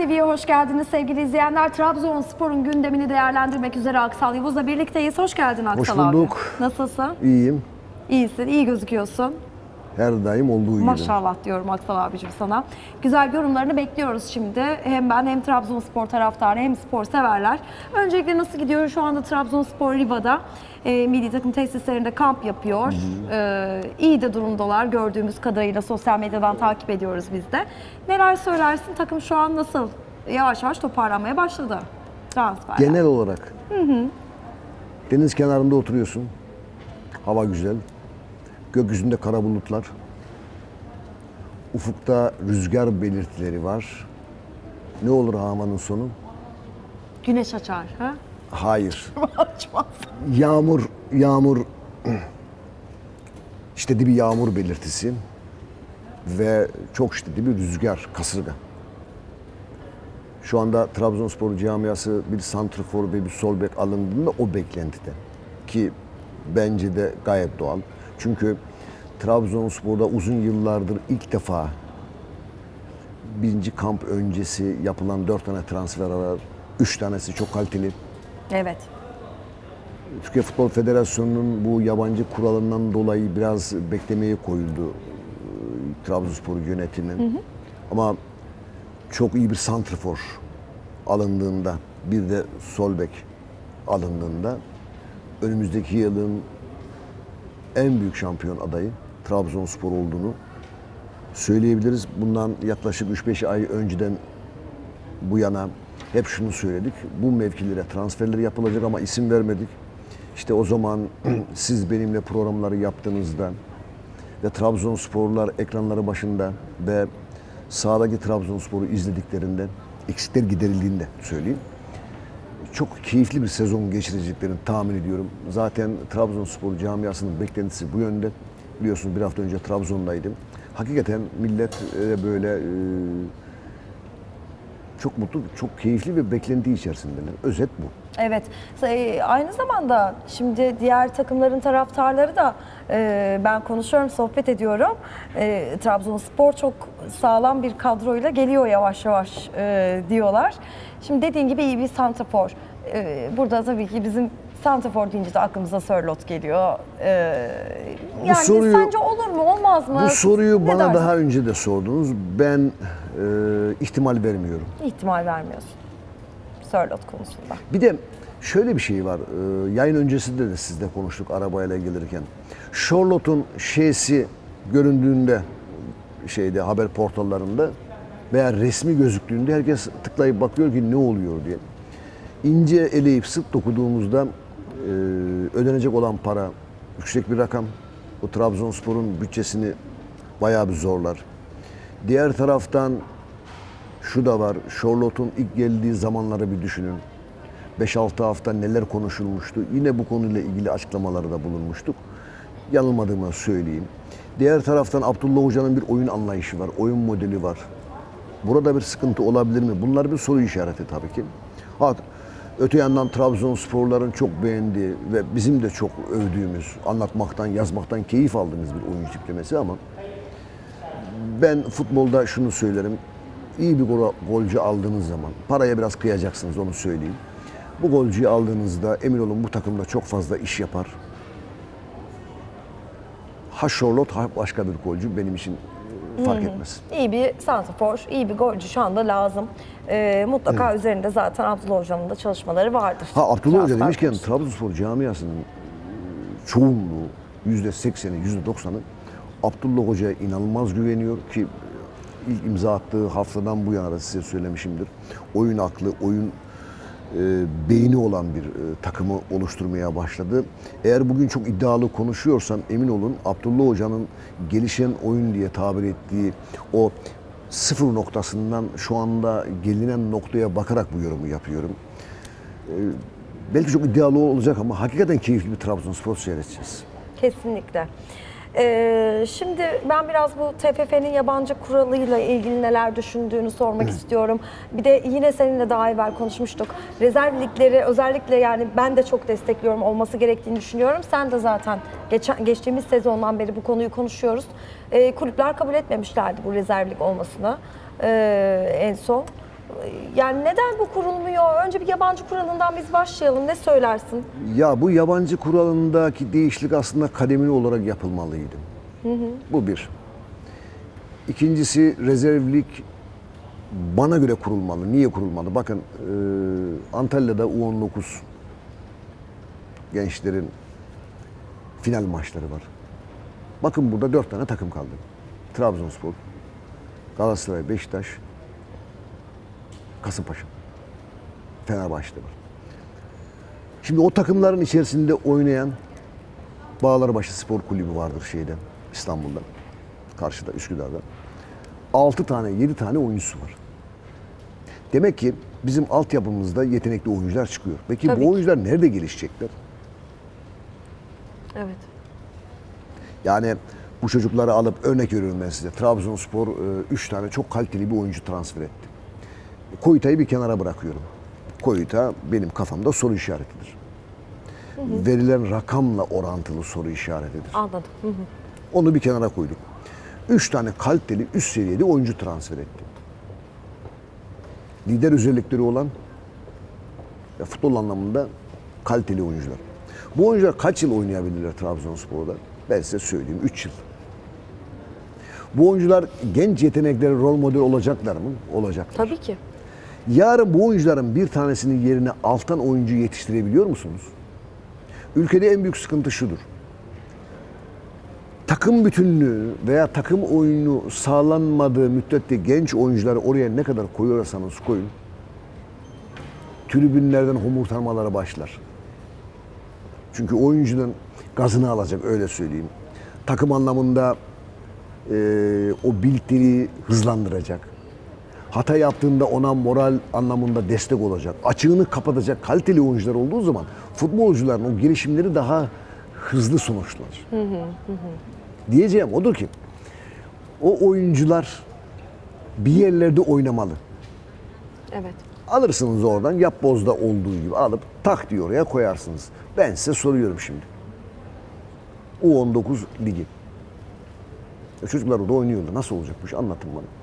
TV'ye hoş geldiniz sevgili izleyenler. Trabzonspor'un gündemini değerlendirmek üzere Aksal Yavuz'la birlikteyiz. Hoş geldin Aksal Hoş abi. bulduk. Nasılsın? İyiyim. İyisin, iyi gözüküyorsun. Her daim olduğu gibi. Maşallah diyorum Aksal abicim sana. Güzel yorumlarını bekliyoruz şimdi. Hem ben hem Trabzonspor taraftarı hem spor severler. Öncelikle nasıl gidiyor? Şu anda Trabzonspor Riva'da e, milli takım tesislerinde kamp yapıyor. E, iyi de durumdalar gördüğümüz kadarıyla sosyal medyadan takip ediyoruz biz de. Neler söylersin? Takım şu an nasıl? Yavaş yavaş toparlanmaya başladı. Transfer. Genel olarak. Deniz kenarında oturuyorsun. Hava güzel. Gökyüzünde kara bulutlar. Ufukta rüzgar belirtileri var. Ne olur hamanın sonu? Güneş açar. Ha? Hayır. Açmaz. Yağmur, yağmur şiddetli bir yağmur belirtisi ve çok şiddetli bir rüzgar, kasırga. Şu anda Trabzonspor camiası bir santrfor ve bir sol bek alındığında o beklentide. Ki bence de gayet doğal. Çünkü Trabzonspor'da uzun yıllardır ilk defa birinci kamp öncesi yapılan dört tane transfer var. Üç tanesi çok kaliteli. Evet. Türkiye Futbol Federasyonu'nun bu yabancı kuralından dolayı biraz beklemeye koyuldu e, Trabzonspor yönetimi. Ama çok iyi bir santrfor alındığında, bir de sol bek alındığında önümüzdeki yılın en büyük şampiyon adayı Trabzonspor olduğunu söyleyebiliriz. Bundan yaklaşık 3-5 ay önceden bu yana hep şunu söyledik. Bu mevkilere transferleri yapılacak ama isim vermedik. İşte o zaman siz benimle programları yaptığınızda ve Trabzonsporlar ekranları başında ve sahadaki Trabzonspor'u izlediklerinde eksikler giderildiğinde söyleyeyim. Çok keyifli bir sezon geçireceklerini tahmin ediyorum. Zaten Trabzonspor camiasının beklentisi bu yönde. Biliyorsunuz bir hafta önce Trabzon'daydım. Hakikaten millet e, böyle e, çok mutlu, çok keyifli ve beklenti içerisindeler. Özet bu. Evet. Aynı zamanda şimdi diğer takımların taraftarları da e, ben konuşuyorum, sohbet ediyorum. Trabzonspor çok sağlam bir kadroyla geliyor yavaş yavaş diyorlar. Şimdi dediğin gibi iyi bir santrafor. E, burada tabii ki bizim santrafor deyince de aklımıza Sörlot geliyor. E, yani soruyu- sence olur mu, olmaz mı? Bu soruyu Ne bana dersin? daha önce de sordunuz. Ben e, ihtimal vermiyorum. ihtimal vermiyorsun. Sörlot konusunda. Bir de şöyle bir şey var. Ee, yayın öncesinde de sizle konuştuk arabayla gelirken. Charlotte'un şeysi göründüğünde şeyde haber portallarında veya resmi gözüktüğünde herkes tıklayıp bakıyor ki ne oluyor diye. İnce eleyip sık dokuduğumuzda e, ödenecek olan para yüksek bir rakam. Bu Trabzonspor'un bütçesini bayağı bir zorlar. Diğer taraftan şu da var. Charlotte'un ilk geldiği zamanları bir düşünün. 5-6 hafta neler konuşulmuştu. Yine bu konuyla ilgili açıklamaları da bulunmuştuk. Yanılmadığımı söyleyeyim. Diğer taraftan Abdullah Hoca'nın bir oyun anlayışı var, oyun modeli var. Burada bir sıkıntı olabilir mi? Bunlar bir soru işareti tabii ki. Ha, öte yandan Trabzonsporların çok beğendiği ve bizim de çok övdüğümüz, anlatmaktan, yazmaktan keyif aldığımız bir oyun tiplemesi ama ben futbolda şunu söylerim. İyi bir gol, golcü aldığınız zaman paraya biraz kıyacaksınız onu söyleyeyim. Bu golcüyü aldığınızda emin olun bu takımda çok fazla iş yapar. Ha Charlotte ha başka bir golcü benim için fark etmez. İyi bir santrafor, iyi bir golcü şu anda lazım. Ee, mutlaka üzerinde zaten Abdullah Hoca'nın da çalışmaları vardır. Ha Abdullah Hoca Transfer demişken konusunda. Trabzonspor camiasının çoğunluğu yüzde sekseni, yüzde doksanı Abdullah Hoca'ya inanılmaz güveniyor ki ilk imza attığı haftadan bu yana da size söylemişimdir. Oyun aklı, oyun e, beyni olan bir e, takımı oluşturmaya başladı. Eğer bugün çok iddialı konuşuyorsam emin olun Abdullah Hoca'nın gelişen oyun diye tabir ettiği o sıfır noktasından şu anda gelinen noktaya bakarak bu yorumu yapıyorum. Belki çok iddialı olacak ama hakikaten keyifli bir Trabzonspor seyredeceğiz. Kesinlikle. Ee, şimdi ben biraz bu TFF'nin yabancı kuralıyla ilgili neler düşündüğünü sormak istiyorum. Bir de yine seninle daha evvel konuşmuştuk. Rezerv ligleri özellikle yani ben de çok destekliyorum olması gerektiğini düşünüyorum. Sen de zaten geçen, geçtiğimiz sezondan beri bu konuyu konuşuyoruz. Ee, kulüpler kabul etmemişlerdi bu rezerv lig olmasını ee, en son. Yani neden bu kurulmuyor? Önce bir yabancı kuralından biz başlayalım. Ne söylersin? Ya bu yabancı kuralındaki değişiklik aslında kademeli olarak yapılmalıydı. Bu bir. İkincisi rezervlik bana göre kurulmalı. Niye kurulmalı? Bakın e, Antalya'da U19 gençlerin final maçları var. Bakın burada dört tane takım kaldı. Trabzonspor, Galatasaray, Beşiktaş, Kasımpaşa, Fenerbahçe'de var. Şimdi o takımların içerisinde oynayan Bağlarbaşı Spor Kulübü vardır şeyde İstanbul'da. Karşıda Üsküdar'da. 6 tane 7 tane oyuncusu var. Demek ki bizim altyapımızda yetenekli oyuncular çıkıyor. Peki Tabii bu ki. oyuncular nerede gelişecekler? Evet. Yani bu çocukları alıp örnek veriyorum ben size. Trabzonspor 3 tane çok kaliteli bir oyuncu transfer etti. Koyuta'yı bir kenara bırakıyorum. Koyuta benim kafamda soru işaretidir. Verilen rakamla orantılı soru işaretidir. Anladım. Hı hı. Onu bir kenara koyduk. Üç tane kaliteli üst seviyede oyuncu transfer etti. Lider özellikleri olan ve futbol anlamında kaliteli oyuncular. Bu oyuncular kaç yıl oynayabilirler Trabzonspor'da? Ben size söyleyeyim 3 yıl. Bu oyuncular genç yeteneklere rol model olacaklar mı? Olacaklar. Tabii ki. Yarın bu oyuncuların bir tanesinin yerine alttan oyuncu yetiştirebiliyor musunuz? Ülkede en büyük sıkıntı şudur. Takım bütünlüğü veya takım oyunu sağlanmadığı müddetçe genç oyuncuları oraya ne kadar koyuyorsanız koyun, tribünlerden homurtamalara başlar. Çünkü oyuncunun gazını alacak öyle söyleyeyim. Takım anlamında eee, o birlikteliği hızlandıracak. Hata yaptığında ona moral anlamında destek olacak. Açığını kapatacak kaliteli oyuncular olduğu zaman futbolcuların o gelişimleri daha hızlı sonuçlanır. Diyeceğim odur ki o oyuncular bir yerlerde oynamalı. Evet. Alırsınız oradan yapbozda olduğu gibi alıp tak diye oraya koyarsınız. Ben size soruyorum şimdi. U19 ligi. E çocuklar orada oynuyorlar. Nasıl olacak bu iş? Anlatın bana.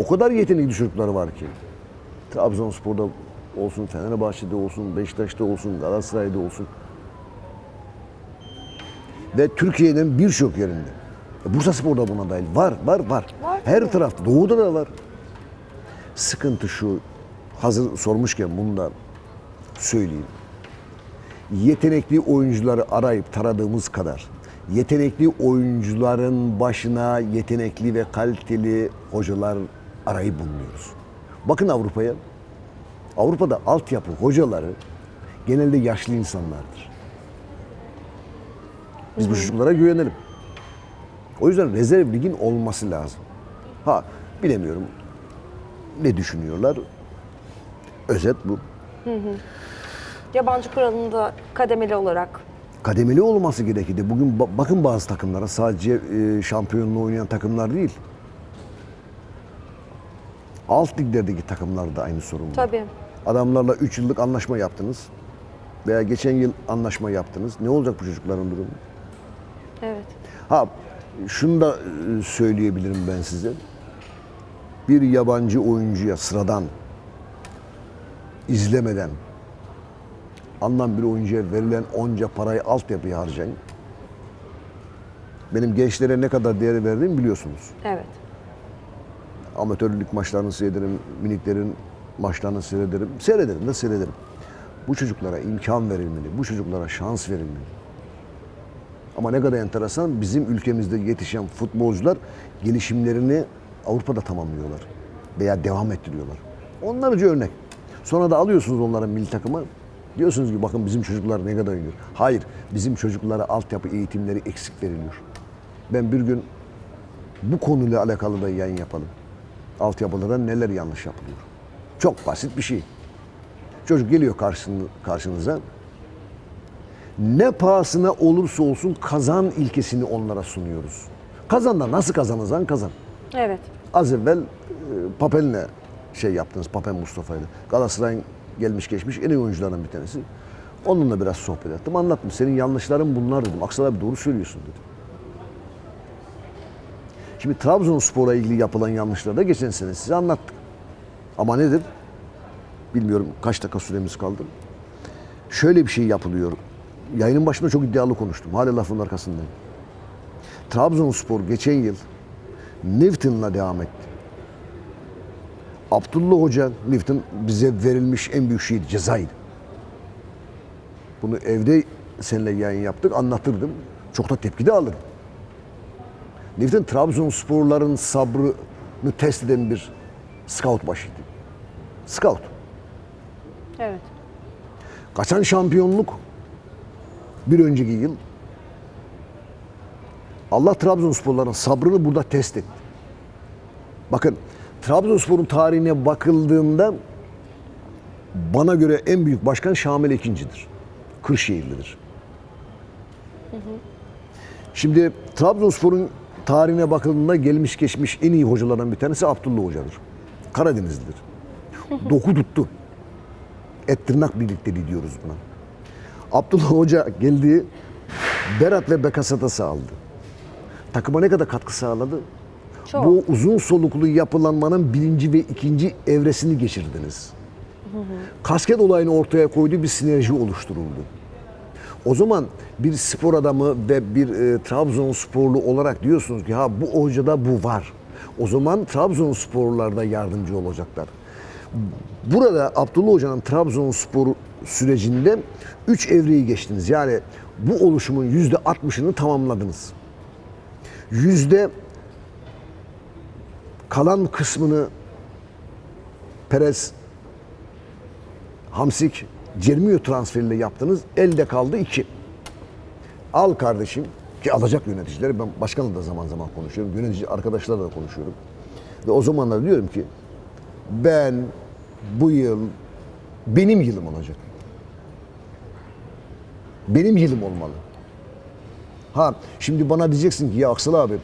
O kadar yetenekli çocuklar var ki. Trabzonspor'da olsun, Fenerbahçe'de olsun, Beşiktaş'ta olsun, Galatasaray'da olsun. Ve Türkiye'nin birçok yerinde. Bursa Spor'da buna dahil. Var, var, var. Var Her tarafta. Doğu'da da var. Sıkıntı şu, hazır sormuşken bunu da söyleyeyim. Yetenekli oyuncuları arayıp taradığımız kadar, yetenekli oyuncuların başına yetenekli ve kaliteli hocalar arayıp bulunuyoruz. Bakın Avrupa'ya. Avrupa'da altyapı hocaları genelde yaşlı insanlardır. Biz bu çocuklara güvenelim. O yüzden rezerv ligin olması lazım. Ha bilemiyorum ne düşünüyorlar. Özet bu. Yabancı kuralında kademeli olarak Kademeli olması gerekirdi. Bugün ba- bakın bazı takımlara sadece e, şampiyonluğu oynayan takımlar değil. Alt liglerdeki takımlar da aynı sorun var. tabii. Adamlarla 3 yıllık anlaşma yaptınız. Veya geçen yıl anlaşma yaptınız. Ne olacak bu çocukların durumu? Evet. Ha şunu da e, söyleyebilirim ben size. Bir yabancı oyuncuya sıradan izlemeden anlam bir oyuncuya verilen onca parayı altyapıya harcayın. Benim gençlere ne kadar değer verdiğimi biliyorsunuz. Evet. Amatörlük maçlarını seyrederim, miniklerin maçlarını seyrederim. Seyrederim de seyrederim. Bu çocuklara imkan verilmeli, bu çocuklara şans verilmeli. Ama ne kadar enteresan bizim ülkemizde yetişen futbolcular gelişimlerini Avrupa'da tamamlıyorlar veya devam ettiriyorlar. Onlarca örnek. Sonra da alıyorsunuz onları milli takıma. Diyorsunuz ki bakın bizim çocuklar ne kadar oynuyor. Hayır, bizim çocuklara altyapı eğitimleri eksik veriliyor. Ben bir gün bu konuyla alakalı da yayın yapalım. Altyapılara neler yanlış yapılıyor. Çok basit bir şey. Çocuk geliyor karşın- karşınıza. Ne pahasına olursa olsun kazan ilkesini onlara sunuyoruz. Kazan da nasıl kazanırsan kazan. Evet. Az evvel e, Papel'le şey yaptınız, Papel Mustafa'yla. Galatasaray'ın gelmiş geçmiş en iyi oyuncularından bir tanesi. Onunla biraz sohbet ettim. Anlattım. Senin yanlışların bunlar dedim. Aksel abi doğru söylüyorsun dedim. Şimdi Trabzonspor'a ilgili yapılan yanlışları da geçen sene size anlattık. Ama nedir? Bilmiyorum kaç dakika süremiz kaldı. Şöyle bir şey yapılıyor. Yayının başında çok iddialı konuştum. Hala lafın arkasındayım. Trabzonspor geçen yıl Newton'la devam etti. Abdullah Hoca, Newton bize verilmiş en büyük şeydi, cezaydı. Bunu evde seninle yayın yaptık, anlatırdım. Çok da tepki de alırım. Newton Trabzonsporların sabrını test eden bir scout başıydı. Scout. Evet. Kaçan şampiyonluk bir önceki yıl Allah Trabzonsporların sabrını burada test etti. Bakın Trabzonspor'un tarihine bakıldığında bana göre en büyük başkan Şamil Ekinci'dir. Kırşehirlidir. Şimdi Trabzonspor'un tarihine bakıldığında gelmiş geçmiş en iyi hocalardan bir tanesi Abdullah Hoca'dır. Karadenizlidir. Doku tuttu. Et tırnak birlikteliği diyoruz buna. Abdullah Hoca geldi, Berat ve Bekasat'a sağladı. Takıma ne kadar katkı sağladı? Çok. Bu uzun soluklu yapılanmanın birinci ve ikinci evresini geçirdiniz. Kasket olayını ortaya koydu, bir sinerji oluşturuldu. O zaman bir spor adamı ve bir e, Trabzonsporlu olarak diyorsunuz ki ha bu hocada bu var. O zaman Trabzonsporlular da yardımcı olacaklar. Burada Abdullah Hoca'nın Trabzonspor sürecinde 3 evreyi geçtiniz. Yani bu oluşumun yüzde 60'ını tamamladınız. Yüzde kalan kısmını Perez, Hamsik, Cermiyo transferiyle yaptınız. Elde kaldı 2. Al kardeşim ki alacak yöneticileri ben başkanla da zaman zaman konuşuyorum. Yönetici arkadaşlarla da konuşuyorum. Ve o zamanlar diyorum ki ben bu yıl benim yılım olacak. Benim yılım olmalı. Ha şimdi bana diyeceksin ki ya Aksel abi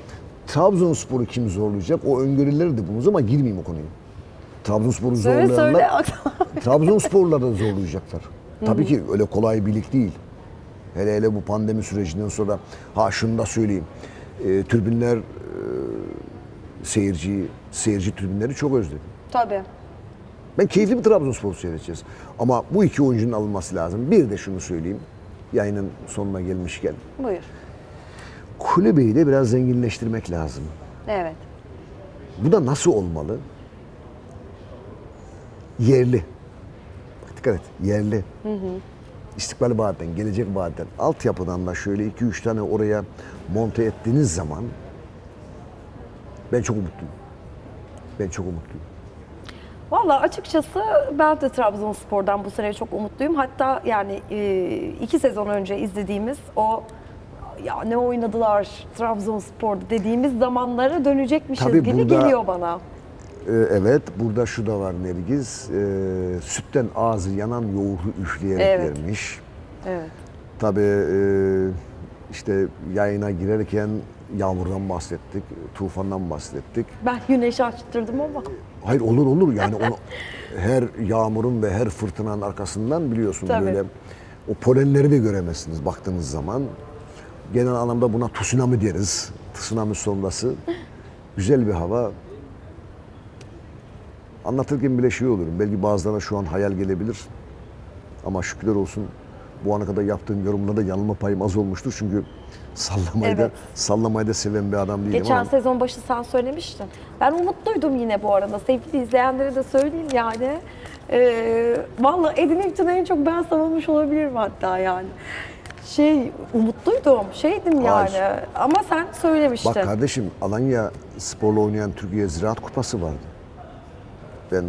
Trabzonspor'u kim zorlayacak? O öngörüleri de bulunuz ama girmeyeyim o konuya. Trabzonspor'u Söyle zorlayanlar söyle. Trabzonspor'la da zorlayacaklar. Tabii ki öyle kolay bir lig değil. Hele hele bu pandemi sürecinden sonra ha şunu da söyleyeyim. E, tribünler e, seyirciyi, seyirci tribünleri çok özledim. Tabii. Ben keyifli bir Trabzonspor seyredeceğiz. Ama bu iki oyuncunun alınması lazım. Bir de şunu söyleyeyim. Yayının sonuna gelmişken. Buyur. Kulübeyi de biraz zenginleştirmek lazım. Evet. Bu da nasıl olmalı? Yerli. Dikkat et, yerli. İstikbal Bahat'ten, Gelecek Bahat'ten, altyapıdan da şöyle iki üç tane oraya monte ettiğiniz zaman ben çok umutluyum. Ben çok umutluyum. Valla açıkçası ben de Trabzonspor'dan bu sene çok umutluyum. Hatta yani e, iki sezon önce izlediğimiz o ya ne oynadılar Trabzonspor'da dediğimiz zamanlara dönecekmişiz Tabii gibi burada- geliyor bana. Ee, evet, burada şu da var Nergiz. Ee, sütten ağzı yanan yoğurdu üfleyerek Evet. vermiş. Evet. Tabii e, işte yayına girerken yağmurdan bahsettik, tufandan bahsettik. Ben güneşi açtırdım ama. Hayır olur olur yani onu her yağmurun ve her fırtınanın arkasından biliyorsun Tabii. böyle o polenleri de göremezsiniz baktığınız zaman. Genel anlamda buna tsunami deriz. Tsunami sonrası. Güzel bir hava. Anlatırken bile şey olurum. Belki bazılarına şu an hayal gelebilir. Ama şükürler olsun bu ana kadar yaptığım yorumlarda yanılma payım az olmuştur. Çünkü sallamayı da, Evet. sallamayı da seven bir adam değilim Geçen ama. sezon başı sen söylemiştin. Ben umutluydum yine bu arada. Sevgili izleyenlere de söyleyeyim yani. Ee, Valla Edin Newton'u en çok ben savunmuş olabilirim hatta yani. Şey umutluydum. Şeydim yani. Hayır. Ama sen söylemiştin. Bak kardeşim Alanya sporla oynayan Türkiye Ziraat Kupası vardı. Ben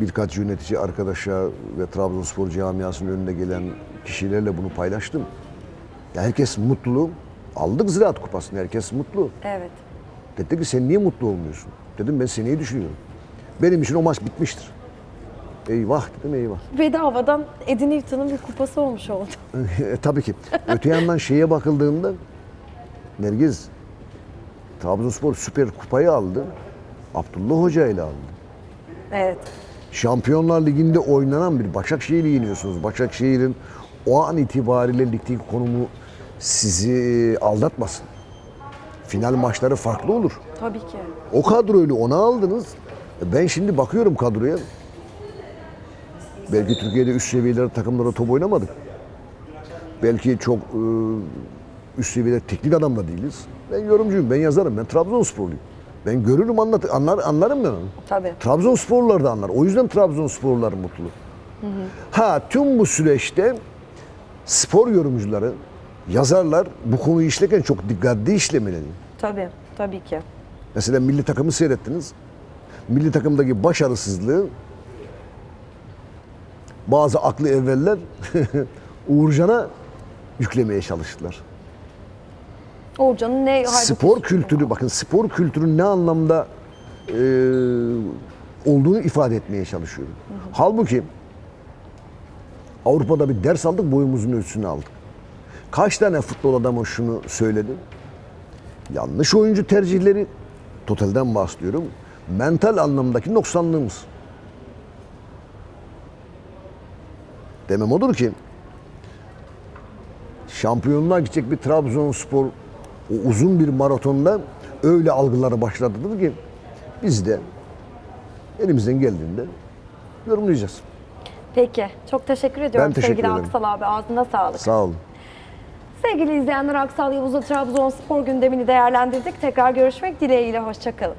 birkaç yönetici arkadaşa ve Trabzonspor camiasının önüne gelen kişilerle bunu paylaştım. Ya herkes mutlu. Aldık Ziraat Kupası'nı. Herkes mutlu. Evet. Dedi ki sen niye mutlu olmuyorsun? Dedim ben seneyi düşünüyorum. Benim için o maç bitmiştir. Eyvah dedim eyvah. Bedavadan Edin Newton'un bir kupası olmuş oldu. E, Tabii ki. Öte yandan şeye bakıldığında Nergiz Trabzonspor Süper Kupayı aldı. Abdullah Hoca ile aldı. Evet. Şampiyonlar Ligi'nde oynanan bir Başakşehir'i yeniyorsunuz. Başakşehir'in o an itibariyle ligdeki konumu sizi aldatmasın. final maçları farklı olur. Tabii ki. O kadroyla onu aldınız. E Ben şimdi bakıyorum kadroya. Belki Türkiye'de üst seviyelerde takımlara top oynamadık. Belki çok e, üst seviyede teknik adam da değiliz. Ben yorumcuyum, ben yazarım, ben Trabzonsporluyum. Ben görürüm, anlat, anlar, anlarım ben onu. Tabii. Trabzonsporlular da anlar. O yüzden Trabzonsporlular mutlu. Ha tüm bu süreçte spor yorumcuları, yazarlar bu konuyu işlerken çok dikkatli işlemeli. Tabii. Tabii ki. Mesela milli takımı seyrettiniz. Milli takımdaki başarısızlığı bazı aklı evveller Uğurcan'a yüklemeye çalıştılar. Uğurcan'ın ne Spor kültürü, bakın spor kültürü ne anlamda e, olduğunu ifade etmeye çalışıyorum. Halbuki Avrupa'da bir ders aldık, boyumuzun ölçüsünü aldık. Kaç tane futbol adamı şunu söyledi? Yanlış oyuncu tercihleri, totalden bahsediyorum. Mental anlamdaki noksanlığımız. Demem odur ki, şampiyonluğa gidecek bir Trabzonspor o uzun bir maratonda öyle algıları başladıdır ki biz de elimizden geldiğinde yorumlayacağız. Peki. Çok teşekkür ediyorum Ben teşekkür sevgili ederim. Aksal abi. Ağzına sağlık. Sağ olun. Sevgili izleyenler Aksal Yavuz'la Trabzonspor gündemini değerlendirdik. Tekrar görüşmek dileğiyle. Hoşçakalın.